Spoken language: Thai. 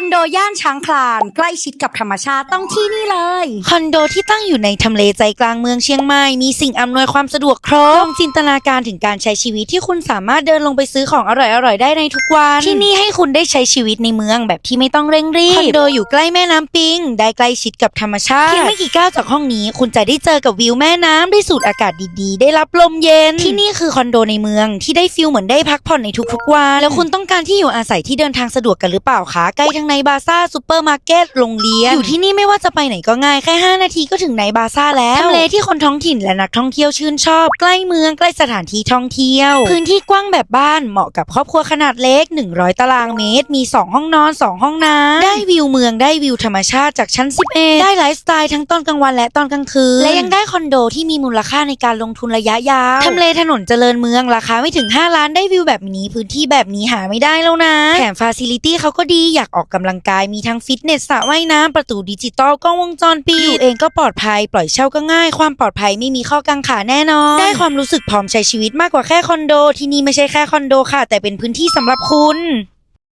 อนโดย่านช้างคลาน ใกล้ชิดกับธรรมชาติต้องที่นี่เลย คอนโดที่ตั้งอยู่ในทำเลใจกลางเมืองเชียงใหม่ มีสิ่งอำนวยความสะดวกครบลองจินตนาการถึงการใช้ชีวิตที่คุณสามารถเดินลงไปซื้อของอร่อยๆได้ในทุกวัน ที่นี่ให้คุณได้ใช้ชีวิตในเมืองแบบที่ไม่ต้องเร่งรีบ คอนโดอยู่ใกล้แม่น้ำปิง ได้ใกล้ชิดกับธรรมชาติเพียงไม่กี่ก้าวจากห้องนี้ คุณจะได้เจอกับวิวแม่น้ำได้สูดอากาศดีๆ ได้รับลมเย็น ที่นี่คือคอนโดในเมืองที่ได้ฟิลเหมือนได้พักผ่อนในทุกๆวัน แล้วคุณต้องการที่อยู่อาศัยที่เดินทางสะดวกกันหรือเปล่าคะ ใกล้ทั้งในบาซ่าซูเปอร์มาร์เก็ตโรงเรียน อยู่ที่นี่ไม่ว่าจะไปไหนก็ง่าย แค่ 5 นาทีก็ถึงในบาซ่าแล้วทำเลที่คนท้องถิ่นและนักท่องเที่ยวชื่นชอบ ใกล้เมืองใกล้สถานที่ท่องเที่ยว พื้นที่กว้างแบบบ้านเหมาะกับครอบครัวขนาดเล็ก 100 ตารางเมตร มี 2 ห้องนอน 2 ห้องน้ำได้วิวเมืองได้วิวธรรมชาติจากชั้น11ได้ไลฟ์สไตล์ทั้งตอนกลางวันและตอนกลางคืนและยังได้คอนโดที่มีมูลค่าในการลงทุนระยะยาวทำเลถนนเจริญเมืองราคาไม่ถึง 5 ล้านได้วิวแบบนี้พื้นที่แบบนี้หาไม่ได้แล้วนะแถมฟาซิลิตี้เขาก็ดีอยากออกกำลังกายมีทั้งฟิตเนสสระว่ายน้ำประตูดิจิตอลกล้องวงจรปิดอยู่เองก็ปลอดภัย ปล่อยเช่าก็ง่าย ความปลอดภัยไม่มีข้อกังขาแน่นอน ได้ความรู้สึกพร้อมใช้ชีวิตมากกว่าแค่คอนโด ที่นี่ไม่ใช่แค่คอนโดค่ะ แต่เป็นพื้นที่สำหรับคุณ